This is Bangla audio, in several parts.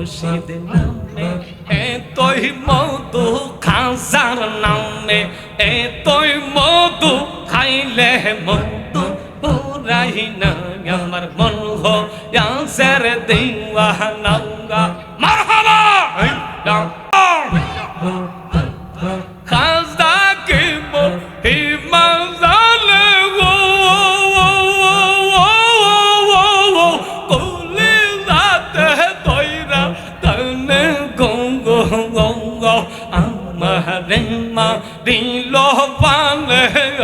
মুর্শিদ নামে এ তোই মধু খাজার নামে, এতই তোই মধু খাইলে মধু পুরাই না আমার মন হো ইয়াসের দিওয়ানা দিল পানে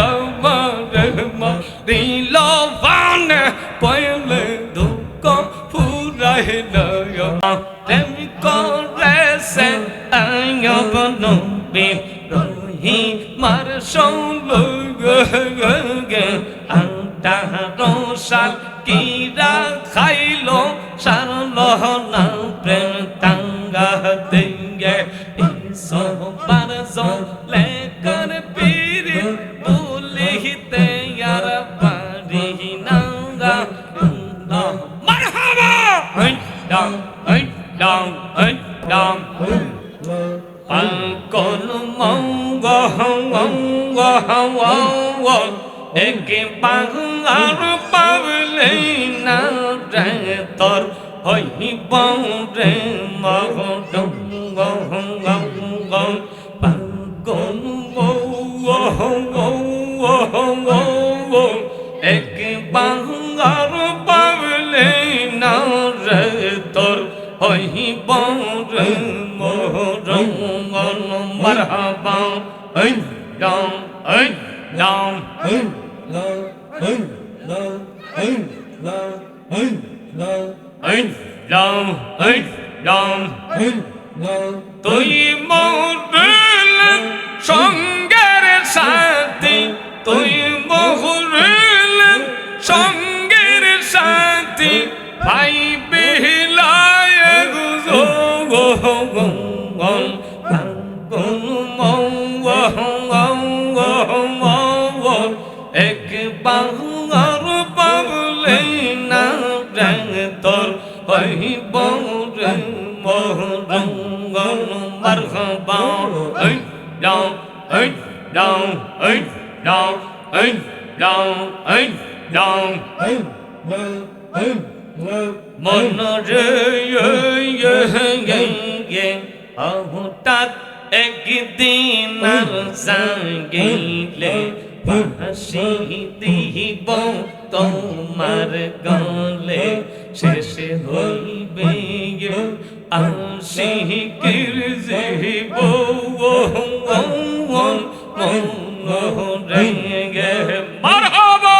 আমারে মা দিল পানে পয়লে দুঃখ ফুরাই নয় তেমি করেছে আয়ব নবী, রহি মার সঙ্গে আন্টা রসাল কিরা খাইলো, সারল না। হই ডাং পাঙ্কল মঙ্গ মঙ্গ মঙ্গ একে বাংলার পাবলে না তোর হইব রে মহ ডঙ্গ গঙ্গ পাঙ্কল মঙ্গ মঙ্গ একে বাংলার পাবলে না রে তোর হইব রে মোরঙ্গন মারহাবা এই ডাম এই ডাম এই ডাম এই ডাম তুই মহুরেল তোমার গলে। শেষ হইবে আসি কিরজিব রে মারহাবা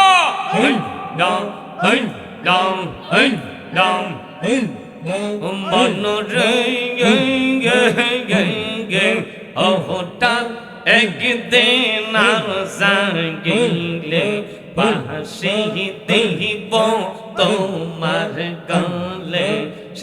ডাউন হই ডাউন হই ডাউন মন রে হঠাৎ একদিন আর জাগিলে পাশে দিব তোমার গলে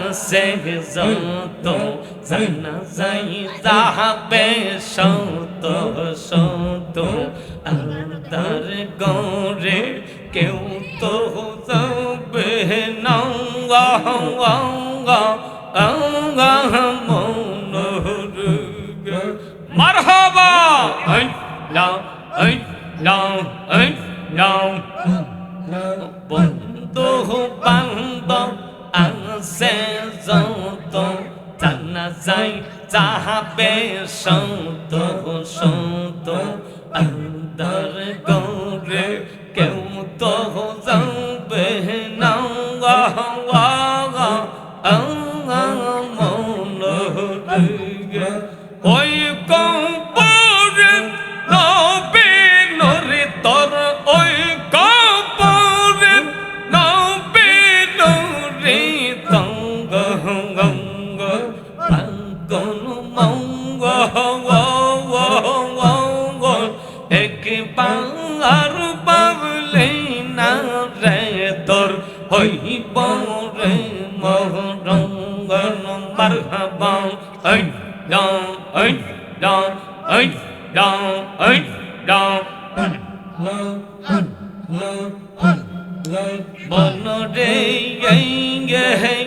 আছে যত জানা যাই যাবে সত সত আন্দার গরে কেউ তো যাবে মন মারহাবা। লাও এই লাও বন্ধু বান্ধব আছে যত জানা যাই যাহাবে সন্ত সন্ত অন্দর গৌরে কেউ তো যাবে না। মন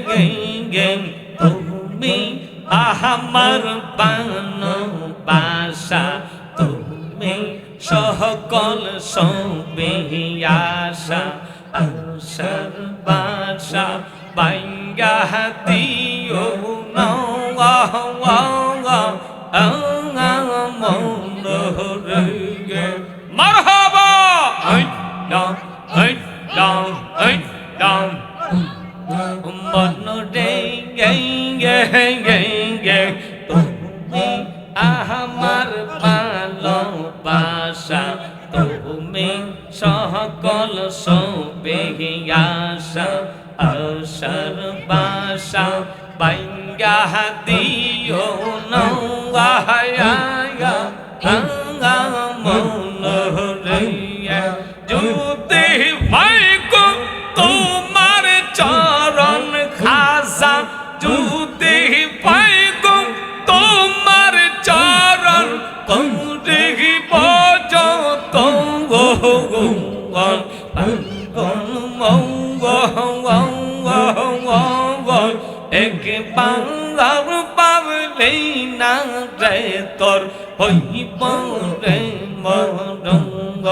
গে গে গে তুমি আহামার পান বাসা তুমি সকল সবে আশা আশার বাসা বাইঙ্গা দিও! Hey, down, down, down. মন রে গে গে গে গে তুমি আমার ভালোবাসা তুমি সকল সবে আশা আশার বাসা বাইঙ্গা দিও নওয়ায়া মন রে যদি একবার পাবলেই না রে তোর হইব রে মরঙ্গ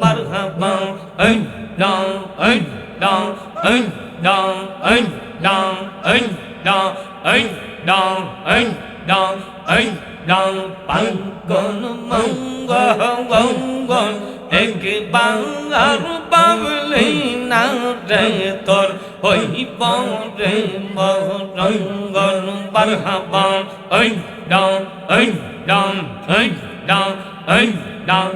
মারহাবা Hey, down, hey, down, hey, down, hey, down, hey, down, hey, down, hey, down, hey, down. পাঙ্গন মঙ্গল একবার পাবলি না রে তোর হইব রে মরঙ্গল মারহাবা Hey, down, hey, down, hey, down, hey, down.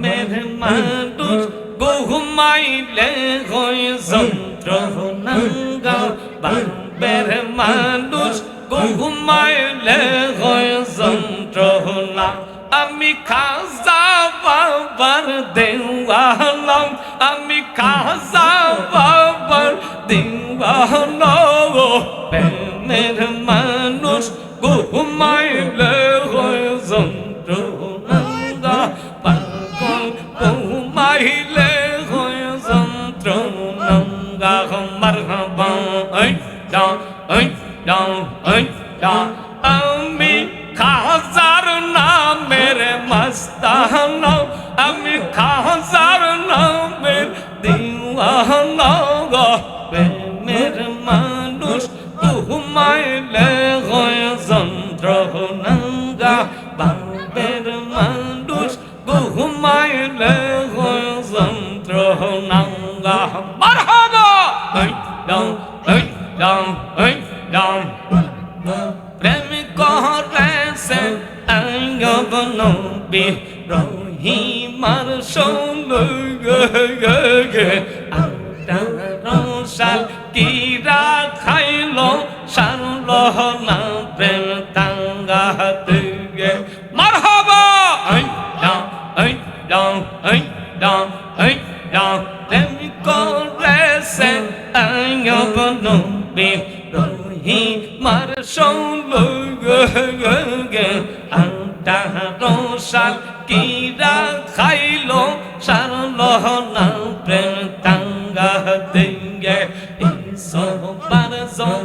মেরে মানুষ বহুমাইলে হয়ে যন্ত্রণাঙ্গা বাবের মানুষ বহুমাইলে হয়ে যন্ত্রণা আমি খাজা বাবার দেওয়ালাম আমি খাজা বাবার দেওয়ালাম প্রেমের মানুষ ঘুমাইলে হয়ে যন্ত্রণা পাগল ঘুমাইলে হয়ে যন্ত্রণা মারহাবা Hey, down, hey, down, hey, down. Down, hey, down. প্রেম করেছে আয়ব নবী রহিমার সঙ্গে রসাল কিরা খাইল সারল না প্রেম তাঙ্গাতে মারহাবা Hey, down, hey, down, hey, down, hey, down. আয়ব রহি মার সঙ্গে আটা রসাল কিরা খাইল সারল না প্রেম তাঙ্গা দেঙ্গে সবার জলে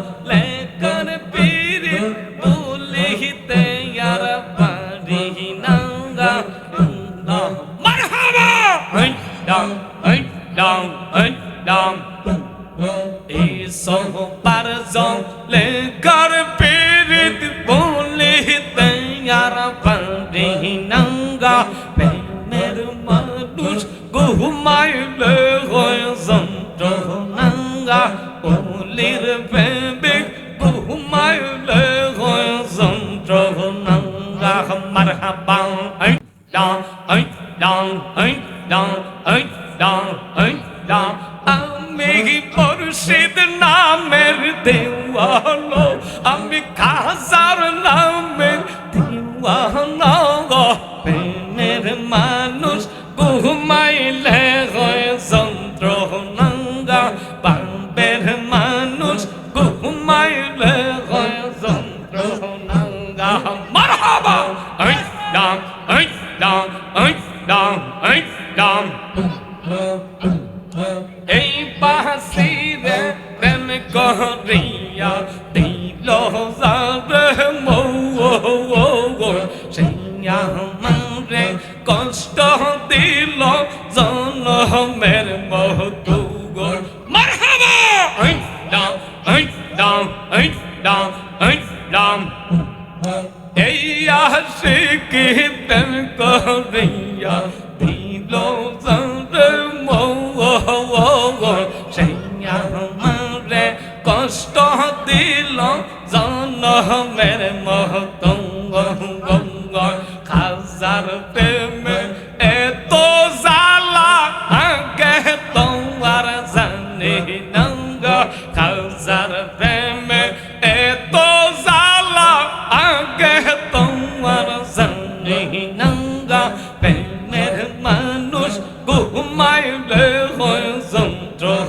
মুর্শিদ নামের দেওয়ালো আমি খা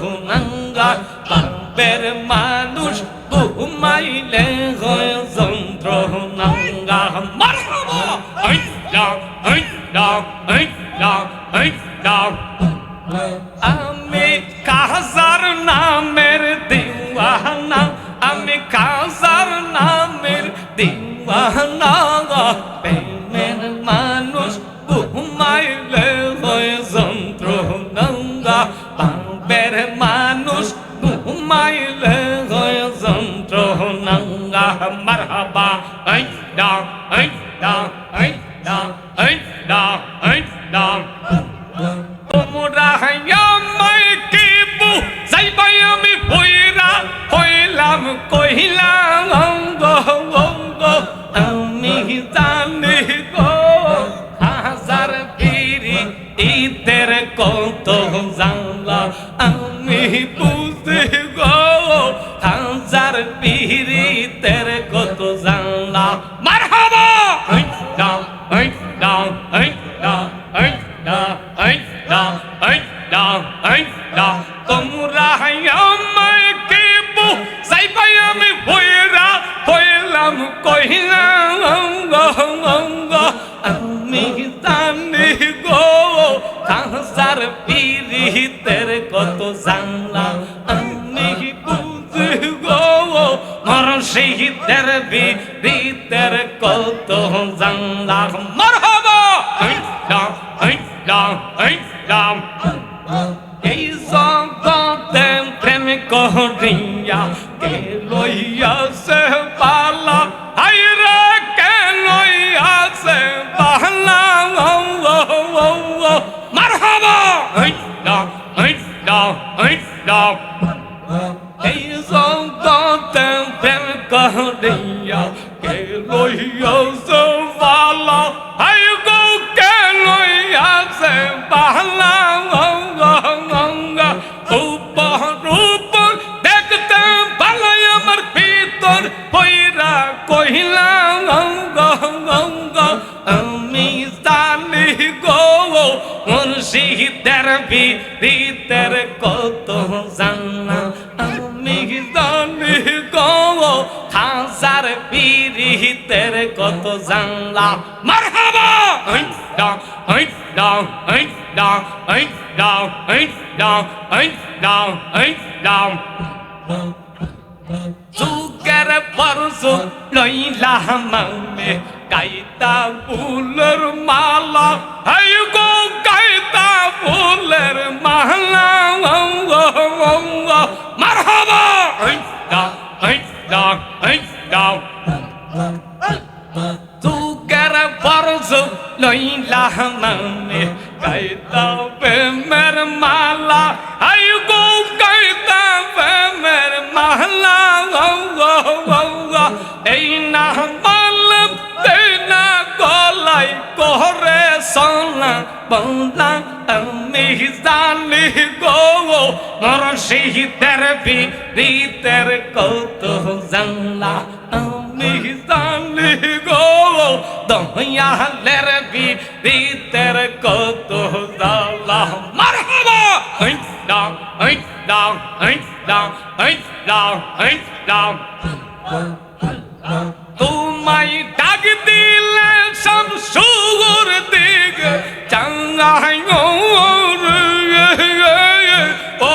ঘুমাঙ্গা পাপের মানুষ ঘুমাইলে হয় যন্ত্র নাঙ্গা মারহাব ঐ ডাক ঐ ডাক ঐ ডাক ঐ ডাক আমি কাহাজার নামের দিওয়ানা আমি কাহাজার নামের দিওয়ানা পেন তো জানলাম, আমি বুঝি গো মর শহীদের বিদের কত জানলাম মর হব ঐ লাম ঐ লাম ঐ লাম মার মানে গাইতা প্রেমের মালা। আই গো গাইতা প্রেমের মালা। এই না এই না গলাই করে সোনা বলা আমি জানি গো মোর শহীদের বীরের কত জানলা জানি গো দয়ালের বীরের কত জানলা মারহাবা! এই দাও এই দাও এই দাও এই দাও এই দাও তোমায় ডাক দিলে সব সুর দিগ চাঙ্গাই ও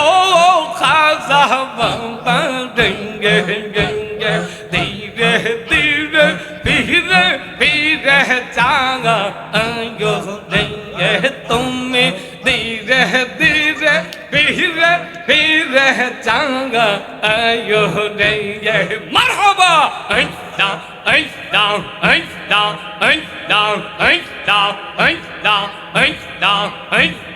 খাজা বাবা ধীরে ধীরে ধীরে চাঙ্গা আয়ো ডেঙ্গে তুমি ধীরে ধীরে ধীরে ধীরে চাঙ্গা আয়ো ডেঙ্গে মারহাবা এই down, ain't down, ain't down, ain't down, ain't down, ain't down, ain't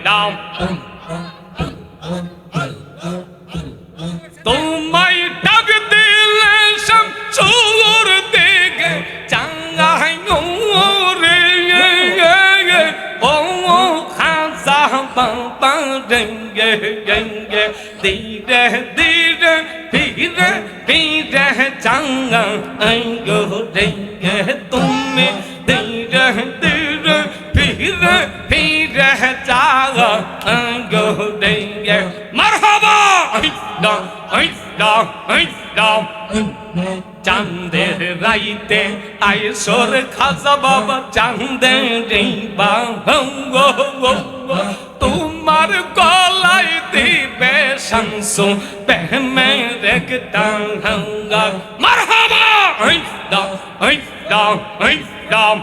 রঙ্গে ধীরে ধীরে ধীরে ধীরে চাঙ্গা আঙ্গো রঙ্গে তুমি ধীরে ধীরে ধীরে ধীরে চাঙ্গা আঙ্গো রঙ্গে মারহাবা দাও এই দাও এই দাও চাঁদের রাইতে আইসর খাজা বাবা চাঁদের বাঙ্গো তোমার গলায় দিবে শামসু প্রেমের একটা হাঙ্গা। মারহাবা! এই দাও এই দাও এই দাও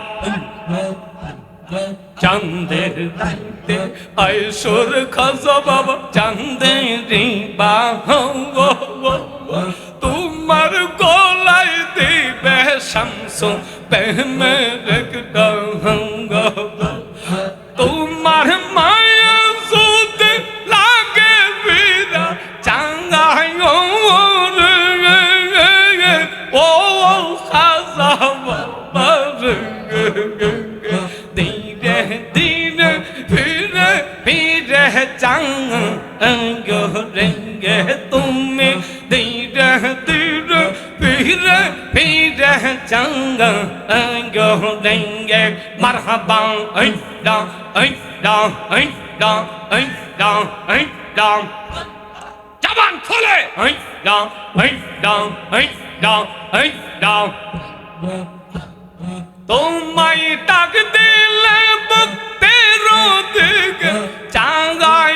চাঁদের রাইতে আইসর খাজা বাবা চাঁদের বাঙ্গো তোমার গলায় দিবে শামসু প্রেমের একটা হাঙ্গা। তোমার মায়া সুদ লাগে বিরা চাঙ্গাই ও খাজা বাবা রে ধীরে ধীরে ফিরে ফিরে চাঙ্গো রেঙ্গে তুমি ধীরে ফিরে ফিরে চাঙ্গো রেঙ্গে মারহাবা এই দাও এই দাও এই দাও এই দাও এই দাও জবান খোলে এই দাও এই দাও এই দাও এই দাও তোমায় ডাক দিলে ভক্তের দিকে চাঙ্গাই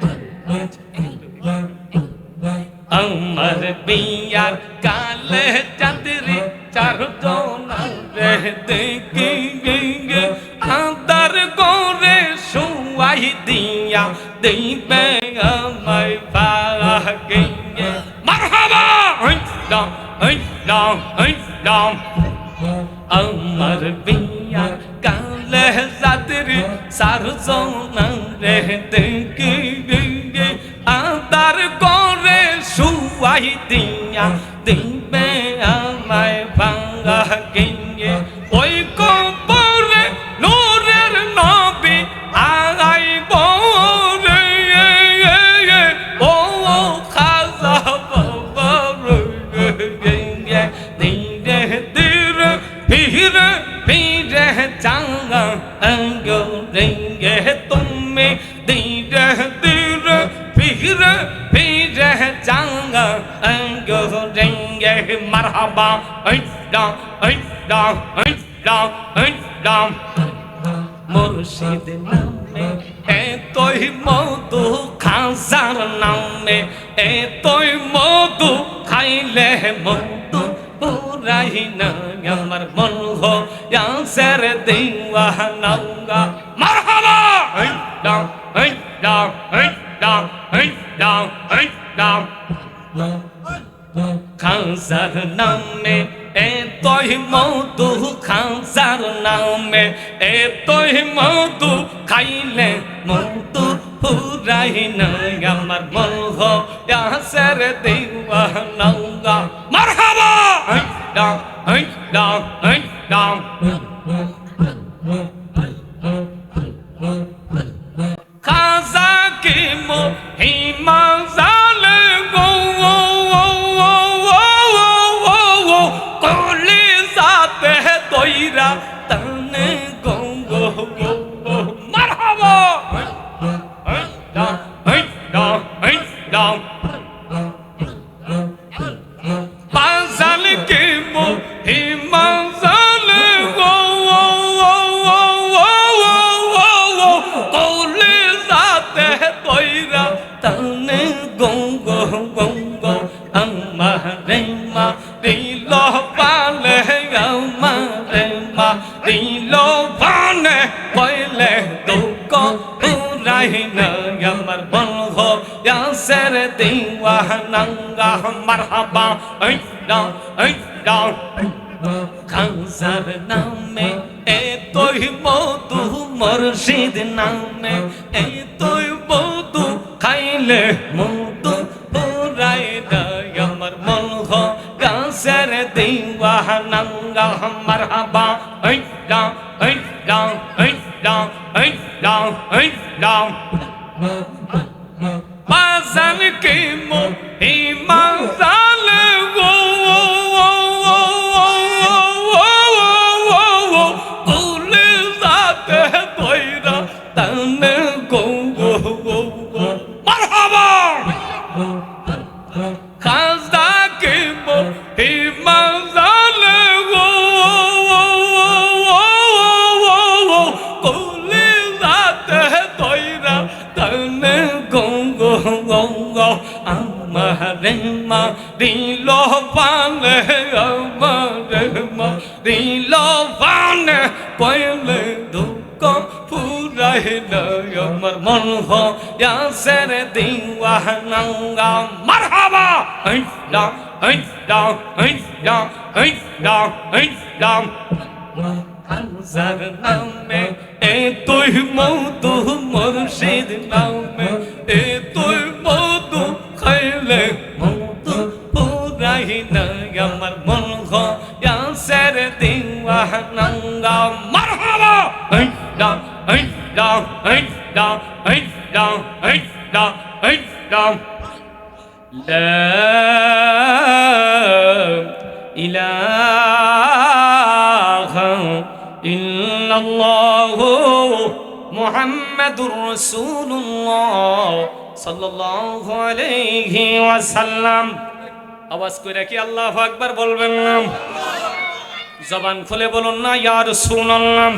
আমার বিয়ার কালে চাঁদরি চারজন রে দেখি আদার করে শুয়াই দিয়া দিবে আমায় ভাগে মারহাবা এই দাও এই দাও এই দাও আমার বিয়া কালে জাতরি সারজন রে দেখি শুয়াই দিয়া দিবে আমায় ভাঙ্গা গেঙ্গে ওই হে মারহাবা হই দাম হই দাম হই দাম হই দাম মুর্শিদ নামে এতই মধু খাজার নামে এতই মধু খাইলে মধু পুরাই না আমার মন হো ইয়াসের দিওয়া নাঙ্গা মারহাবা হই দাম হই দাম হই দাম হই দাম হই দাম খাজার নামে এতই মধু খাজার নামে এতই মধু খাইলে মধু পুরাই নাই আমার মন হাসের দেওয়া নৌগা মারহাবা ডাম ডাম ডাম খাজা কি মোহি আমার বলহ ইয়াসের দিওয়ানাঙ্গা মারহাবা এই না এই না খানসার নামে এ তোই বধু মুর্শিদ নামে এ তোই বধু খাইলে মুদু পুরাই দায় আমার মলহ গাছের দিওয়ানাঙ্গা মারহাবা এই না এই না এই ডাং এই ডাং এই ডাং পাজান কে মো ইমান জালে গো ও ও ও ও ও ও ও ও কুলে সাতে কইরা মন হো ইয়াসের দিওয়ানাঙ্গা মারহাবা! হৈডা হৈডা হৈডা হৈডা হৈডা কানজার নামে এ তুই মৌতু মুর্শিদ নামে এ তুই মৌতু খাইলে মৌতু পুরাই না আমার মন হো ইয়াসের দিওয়ানাঙ্গা মারহাবা! হৈডা 哎，让哎，让。ডাং এই ডাং এই ডাং এই ডাং لا إله إلا الله محمد رسول الله صلى الله عليه وسلم আওয়াজ করে কি আল্লাহ আকবার বলবেন না জবান খুলে বলুন না ইয়ার সুনাল্লাম